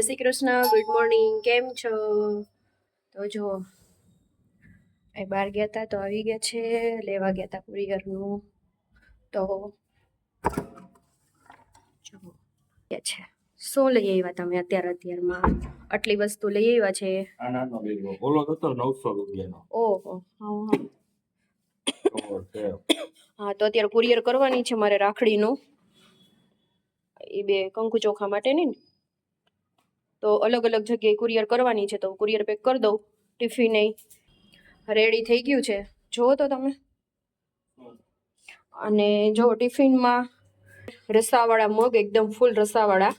જય Shri Krishna good morning કેમ છો? તો જો એ બહાર ગયા હતા તો આવી ગયા છે લેવા ગયા હતા કુરિયરનું. તો જો ગયા છે. શું લઈ આવ્યા તમે અત્યારે અત્યારમાં? આટલી વસ્તુ લઈ આવ્યા છે? ઓલો હતો નવસો રૂપિયાનો. ઓહો હા તો અત્યારે કુરિયર કરવાની છે મારે રાખડીનું. એ બે કંકુ ચોખા માટેની ને? તો અલગ અલગ જગ્યાએ કુરિયર કરવાની છે તો કુરિયર પેક કરી દઉં ટિફિન રેડી થઈ ગયું છે. જુઓ તો તમે. અને જો ટિફિનમાં રસાવાળા મગ એકદમ ફૂલ રસાવાળા.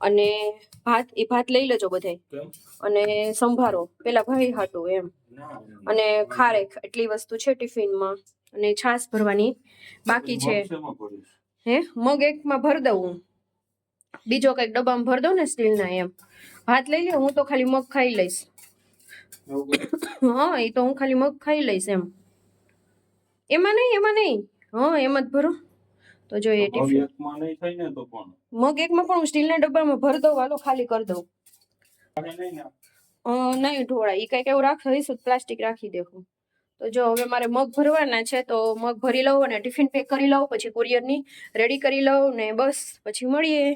અને ભાત એ ભાત લઈ લેજો બધાય અને સંભારો. પેલા ભાઈ હાટું એમ. અને ખારેક એટલી વસ્તુ છે ટિફિનમાં. અને છાશ ભરવાની બાકી છે? હે? મગ એકમાં ભર દઉં બીજો કંઈક ડબ્બામાં ભર દઉં ને સ્ટીલના એમ. ભાત લઈ લે હું તો ખાલી મગ ખાઈ લઈશ. હા એ તો હું ખાલી મગ ખાઈ લઈશ એમ. એમાં નહીં એમાં નહીં. હા એમ જ ભરો. તો જો એ ને મગ એકમાં પણ હું સ્ટીલના ડબ્બામાં ભર દઉં હાલો ખાલી કરી દઉં. નહીં ને? ઢોળા એ કંઈક એવું રાખ રહીશું પ્લાસ્ટિક રાખી દેવું તો જો હવે મારે મગ ભરવાના છે તો મગ ભરી લઉં અને ટિફિન પેક કરી લઉં પછી કુરિયરની રેડી કરી લઉં ને બસ પછી મળીએ.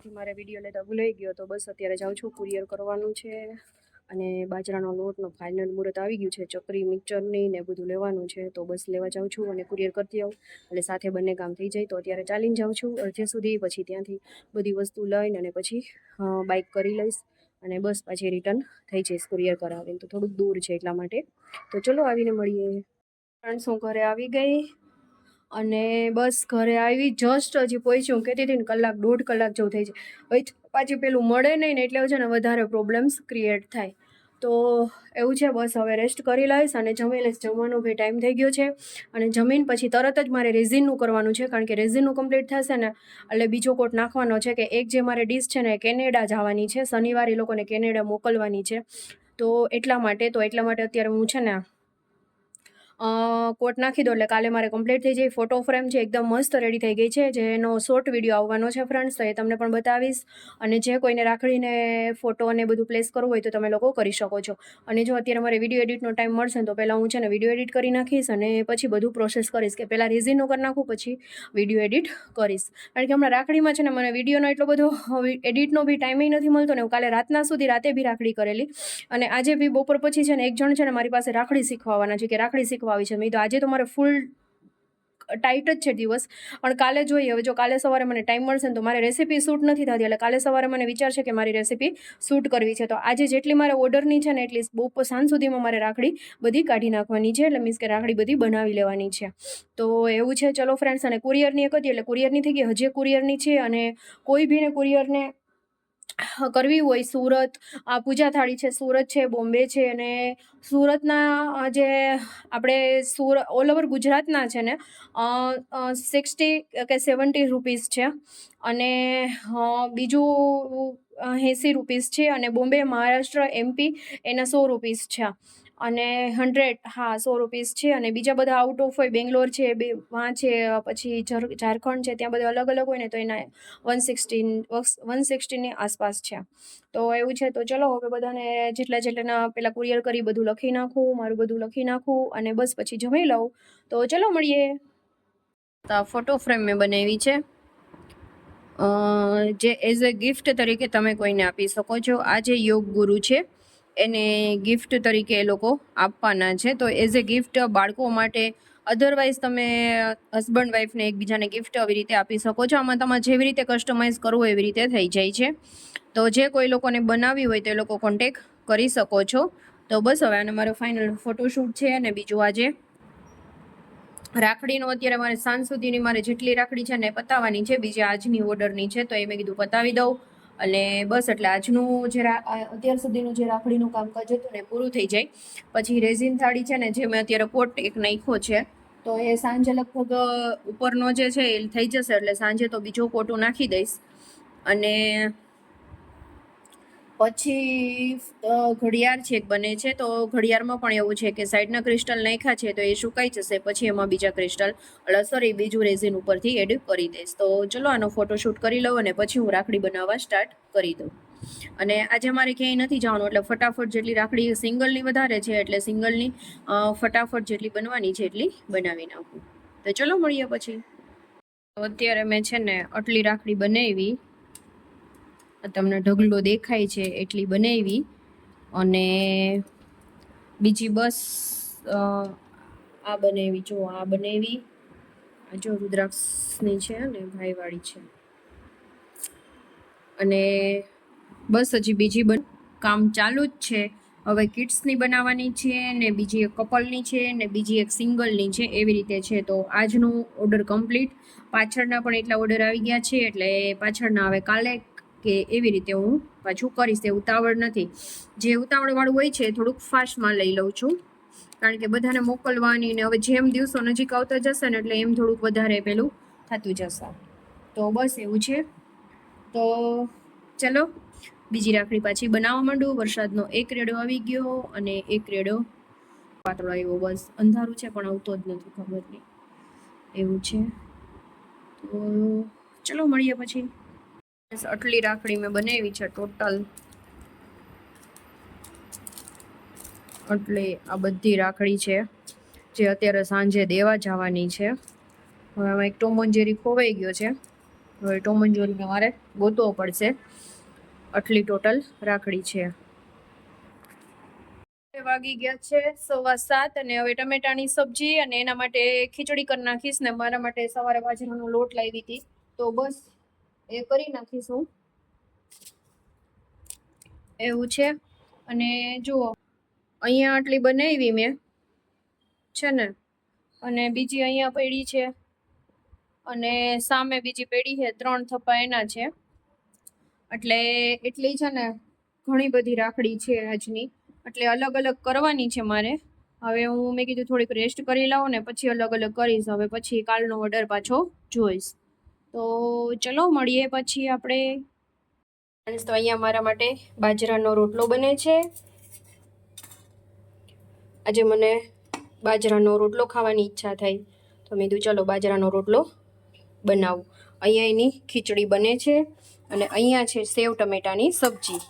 થી મારે વીડિયો લેતા ભૂલાઈ ગયો. તો બસ અત્યારે જાઉં છું કુરિયર કરવાનું છે. અને બાજરાનો લોટનો ફાઇનલ મુહૂર્ત આવી ગયું છે, ચકરી મિક્સચરની ને બધું લેવાનું છે. તો બસ લેવા જાઉં છું અને કુરિયર કરતી આવું એટલે સાથે બંને કામ થઈ જાય. તો અત્યારે ચાલીને જાઉં છું, અડધે સુધી. પછી ત્યાંથી બધી વસ્તુ લઈને અને પછી બાઇક કરી લઈશ. અને બસ પછી રિટર્ન થઈ જઈશ કુરિયર કરાવીને. તો થોડુંક દૂર છે એટલા માટે. તો ચલો આવીને મળીએ. ફ્રેન્ડ્સ હું ઘરે આવી ગઈ. અને બસ ઘરે આવી જસ્ટ હજી પહોંચી હું કહેતી કલાક, દોઢ કલાક જેવું થઈ જાય. પછી પાછી પેલું મળે નહીં ને એટલે છે ને વધારે પ્રોબ્લેમ્સ ક્રિએટ થાય. તો એવું છે, બસ હવે રેસ્ટ કરી લઈશ અને જમી લઈશ. જમવાનો બી ટાઈમ થઈ ગયો છે. અને જમીન પછી તરત જ મારે રેઝિનનું કરવાનું છે, કારણ કે રેઝિનનું કમ્પ્લીટ થશે ને, એટલે બીજો કોટ નાખવાનો છે કે એક જે મારે ડીશ છે ને કેનેડા જવાની છે. શનિવારે એ લોકોને કેનેડા મોકલવાની છે. તો એટલા માટે, તો એટલા માટે અત્યારે હું છે ને કોટ નાખી દો એટલે કાલે મારે કમ્પ્લીટ થઈ જાય. ફોટો ફ્રેમ છે એકદમ મસ્ત રેડી થઈ ગઈ છે. જેનો શોર્ટ વીડિયો આવવાનો છે ફ્રેન્ડ્સ તો એ તમને પણ બતાવીશ. અને જે કોઈને રાખડીને ફોટો અને બધું પ્લેસ કરવું હોય તો તમે લોકો કરી શકો છો. અને જો અત્યારે મારે વીડિયો એડિટનો ટાઈમ મળશે તો પહેલાં હું છે ને વીડિયો એડિટ કરી નાખીશ અને પછી બધું પ્રોસેસ કરીશ કે પહેલાં રેઝિનનું કરી નાખું, પછી વીડિયો એડિટ કરીશ. કારણ કે હમણાં રાખડીમાં છે ને મને વિડીયોનો એટલો બધો એડિટનો બી ટાઈમે નથી મળતો ને હું કાલે રાતના સુધી રાતે બી રાખડી કરેલી. અને આજે બી બપોર પછી છે ને એક જણ છે ને મારી પાસે રાખડી શીખવાના છે કે રાખડી શીખવા આવી છે. મેં તો આજે તો મારે ફૂલ ટાઈટ જ છે દિવસ. પણ કાલે જોઈએ. હવે જો કાલે સવારે મને ટાઈમ મળશે ને તો મારે રેસીપી શૂટ નથી થતી. એટલે કાલે સવારે મને વિચાર છે કે મારી રેસીપી શૂટ કરવી છે. તો આજે જેટલી મારે ઓર્ડરની છે ને એટલી બપોર સાંજ સુધીમાં મારે રાખડી બધી કાઢી નાખવાની છે. એટલે મીન્સ કે રાખડી બધી બનાવી લેવાની છે. તો એવું છે. ચલો ફ્રેન્ડ્સ અને કુરિયરની એક હતી. એટલે કુરિયરની થઈ ગઈ. હજી કુરિયરની છે અને કોઈ બીને કુરિયરને કરવી હોય સુરત. પૂજા થાળી છે, સુરત છે, બોમ્બે છે અને સુરતના જે આપણે સુર, ઓલ ઓવર ગુજરાતના છે ને સિક્સટી કે સેવન્ટી રૂપીસ છે. અને બીજું એંસી રૂપીસ છે અને બોમ્બે, મહારાષ્ટ્ર એમપી એના સો રૂપીસ છે. અને હંડ્રેડ હા, સો રૂપીસ છે અને બીજા બધા આઉટ ઓફ હોય, બેંગ્લોર છે, બે, વાં છે, પછી ઝારખંડ છે, ત્યાં બધા અલગ અલગ હોય ને તો એના વન સિક્સટીન વન સિક્સટીનની આસપાસ છે. તો એવું છે, તો ચલો હવે બધાને જેટલા જેટલાના પેલા કુરિયર કરી બધું લખી નાખું, મારું બધું લખી નાખું અને બસ પછી જમી લઉં. તો ચલો મળીએ. તો ફોટો ફ્રેમ મેં બનાવી છે. જે એઝ અ ગિફ્ટ તરીકે તમે કોઈને આપી શકો છો. આ જે યોગ ગુરુ છે એને ગિફ્ટ તરીકે એ લોકો આપવાના છે. તો એઝ અ ગિફ્ટ બાળકો માટે અધરવાઇઝ તમે હસબન્ડ વાઈફને એકબીજાને ગિફ્ટ આવી રીતે આપી શકો છો. આમાં તમારે જેવી રીતે કસ્ટમાઇઝ કરવું એવી રીતે થઈ જાય છે. તો જે કોઈ લોકોને બનાવવી હોય તે લોકો કોન્ટેક કરી શકો છો. તો બસ હવે આને મારો ફાઇનલ ફોટોશૂટ છે અને બીજું આજે રાખડીનો અત્યારે મારે સાંજ સુધીની મારે જેટલી રાખડી છે ને પતાવવાની છે. બીજી આજની ઓર્ડરની છે, તો એ મેં કીધું પતાવી દઉં. અને બસ એટલે આજનું જે અત્યાર સુધીનું જે રાખડીનું કામકાજ હતું ને પૂરું થઈ જાય. પછી રેઝિન થાળી છે ને, જે મેં અત્યારે કોટ એક નાખ્યો છે, તો એ સાંજે લગભગ ઉપરનો જે છે એ થઈ જશે એટલે સાંજે તો બીજો કોટું નાખી દઈશ. અને પછી ઘડિયાળ છે એક બને છે, તો ઘડિયાળમાં પણ એવું છે કે સાઈડના ક્રિસ્ટલ નાખ્યા છે, તો એ સુકાઈ જશે, પછી એમાં બીજા ક્રિસ્ટલ સોરી બીજું રેઝિન ઉપરથી એડ કરી દઈશ. તો ચલો, આનો ફોટોશૂટ કરી લઉં અને પછી હું રાખડી બનાવવા સ્ટાર્ટ કરી દઉં. અને આજે મારે ક્યાંય નથી જવાનું, એટલે ફટાફટ જેટલી રાખડી સિંગલની વધારે છે, એટલે સિંગલની ફટાફટ જેટલી બનવાની છે, એટલી બનાવી નાખું. તો ચલો, મળીએ પછી. અત્યારે મેં છે ને, આટલી રાખડી બનાવી તમને ઢગલો દેખાય છે એટલી બનાવી અને બીજી બસ આ બનાવી, જો આ બનાવી, આ જો રુદ્રાક્ષની છે અને ભાઈવાળી છે. અને બસ હજી બીજી બન, કામ ચાલુ જ છે. હવે કિડ્સની બનાવવાની છે ને બીજી એક કપલની છે ને બીજી એક સિંગલની છે એવી રીતે છે. તો આજનું ઓર્ડર કમ્પ્લીટ. પાછળના પણ એટલા ઓર્ડર આવી ગયા છે એટલે પાછળના હવે કાલે કે એવી રીતે હું પાછું કરીશ એ ઉતાવળ નથી. જે ઉતાવળવાળું હોય છે થોડુંક ફાસ્ટમાં લઈ લઉં છું. કારણ કે બધાને મોકલવાની ને હવે જેમ દિવસો નજીક આવતા જશે ને એટલે એમ થોડુંક વધારે પેલું થતું જશે. તો બસ એવું છે. તો ચલો, બીજી રાખડી પાછી બનાવવા માંડું. વરસાદનો એક રેડો આવી ગયો અને એક રેડો પાતળો આવ્યો. બસ અંધારું છે પણ આવતો જ નથી ખબર નહીં. એવું છે. તો ચલો મળીએ પછી. આટલી રાખડી મેં બનાવી છે ટોટલ એટલે આ બધી રાખડી છે, જે અત્યારે સાંજે દેવા જવાની છે. હવે આમાં એક ટોમનજેરી ખોવાઈ ગયો છે. હવે ટોમનજેરીને મારે ગોતવો પડશે. આટલી ટોટલ રાખડી છે. વાગી ગયા છે સવા સાત અને હવે ટમેટાની સબ્જી અને એના માટે ખીચડી કરી નાખીશ ને મારા માટે સવારે બાજરાનો લોટ લાવી હતી. તો બસ એ કરી નાખીશ એવું છે? અને જુઓ, અહીંયા આટલી બનાવી મેં છે ને અને બીજી અહીંયા પડી છે. અને સામે બીજી પેઢી છે, ત્રણ થપ્પા એના છે. એટલે એટલી છે ને ઘણી બધી રાખડી છે આજની. એટલે અલગ અલગ કરવાની છે મારે. હવે હું મેં કીધું થોડીક રેસ્ટ કરી લઉં ને પછી અલગ અલગ કરીશ. હવે પછી કાલનો ઓર્ડર પાછો જોઈશ. તો ચલો, મળીએ પછી આપણે. તો અહીંયા મારા માટે બાજરાનો રોટલો બને છે. આજે મને બાજરાનો રોટલો ખાવાની ઈચ્છા થઈ. તો મેં કીધું, ચલો, બાજરાનો રોટલો બનાવું. અહીંયા એની ખીચડી બને છે અને અહીંયા છે સેવ ટમેટાની સબ્જી.